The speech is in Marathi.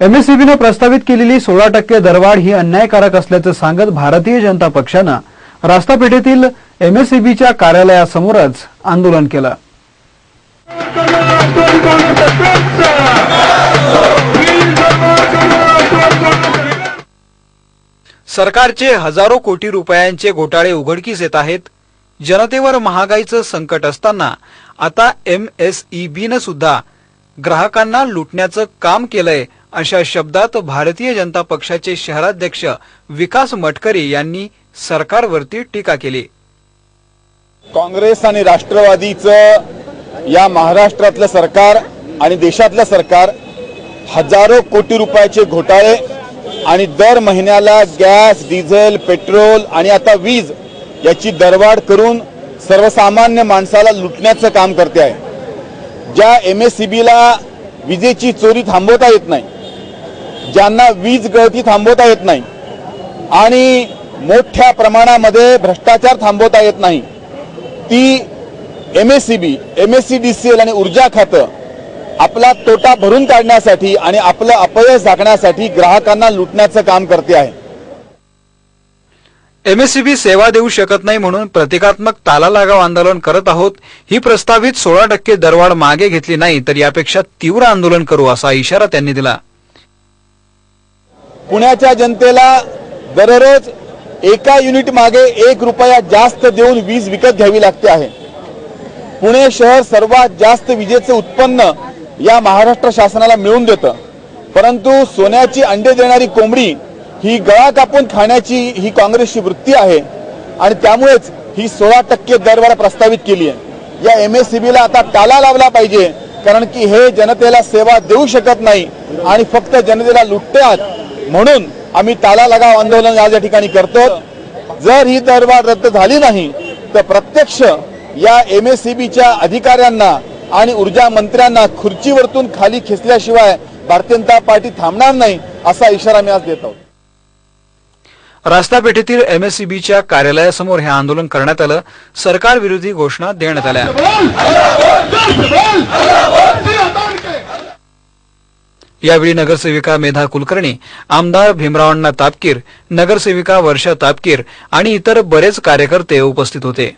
एमएससीबीनं प्रस्तावित केलेली सोळा टक्के दरवाढ ही अन्यायकारक असल्याचं सांगत भारतीय जनता पक्षानं रास्तापेठेतील एमएससीबीच्या कार्यालयासमोरच आंदोलन केलं. सरकारचे हजारो कोटी रुपयांचे घोटाळे उघडकीस येत आहेत. जनतेवर महागाईचं संकट असताना आता एमएसईबीनं सुद्धा ग्राहकांना लुटण्याचं काम केलंय अशा शब्दात भारतीय जनता पक्षाचे शहराध्यक्ष विकास मटकरी यांनी सरकारवरती टीका केली. काँग्रेस आणि राष्ट्रवादीचं या महाराष्ट्रातलं सरकार आणि देशातलं सरकार हजारो कोटी रुपयाचे घोटाळे आणि दर महिन्याला गॅस डिझेल पेट्रोल आणि आता वीज याची दरवाढ करून सर्वसामान्य माणसाला लुटण्याचं काम करते आहे. ज्या एम एस सी बीला विजेची चोरी थांबवता येत नाही ज्यांना वीज गळती थांबवता येत नाही आणि मोठ्या प्रमाणामध्ये भ्रष्टाचार थांबवता येत नाही ती M S C B M S C D C L आणि ऊर्जा खातं आपला तोटा भरून काढण्यासाठी आणि आपलं अपयश झाकण्यासाठी ग्राहकांना लुटण्याचं काम करते आहे. एमएससीबी सेवा देऊ शकत नाही म्हणून प्रतिकात्मक ताला लागाव आंदोलन करत आहोत. ही प्रस्तावित सोळा टक्के दरवाढ मागे घेतली नाही तर यापेक्षा तीव्र आंदोलन करू असा इशारा त्यांनी दिला. पुण्याच्या जनतेला दररोज एका युनिट मागे एक रुपया जास्त देऊन वीज विकत घ्यावी लागते आहे. पुणे शहर सर्वात जास्त विजेचे उत्पन्न या महाराष्ट्र शासनाला मिळून देतं. परंतु सोन्याची अंडे देणारी कोंबडी ही गळा कापून खाण्याची ही काँग्रेसची वृत्ती आहे आणि त्यामुळेच ही सोळा टक्के दरवाढ प्रस्तावित केली आहे. या एम एस बीला आता ताला लावला पाहिजे कारण की हे जनतेला सेवा देऊ शकत नाही आणि फक्त जनतेला लुटतात म्हणून आम्ही ताला लगाव आंदोलन आज या ठिकाणी करतो जर ही दरवाढ रद्द झाली नाही तर प्रत्यक्ष या एम एस सी बीच्या अधिकाऱ्यांना आणि ऊर्जा मंत्र्यांना खुर्चीवरतून खाली खेचल्याशिवाय भारतीय जनता पार्टी थांबणार नाही असा इशारा मी आज देत आहोत. रास्तापेठेतील एमएससीबीच्या कार्यालयासमोर हे आंदोलन करण्यात आलं. सरकार विरोधी घोषणा देण्यात आल्या. यावेळी नगरसेविका मेधा कुलकर्णी आमदार भीमरावांना तापकीर नगरसेविका वर्षा तापकीर आणि इतर बरेच कार्यकर्ते उपस्थित होते.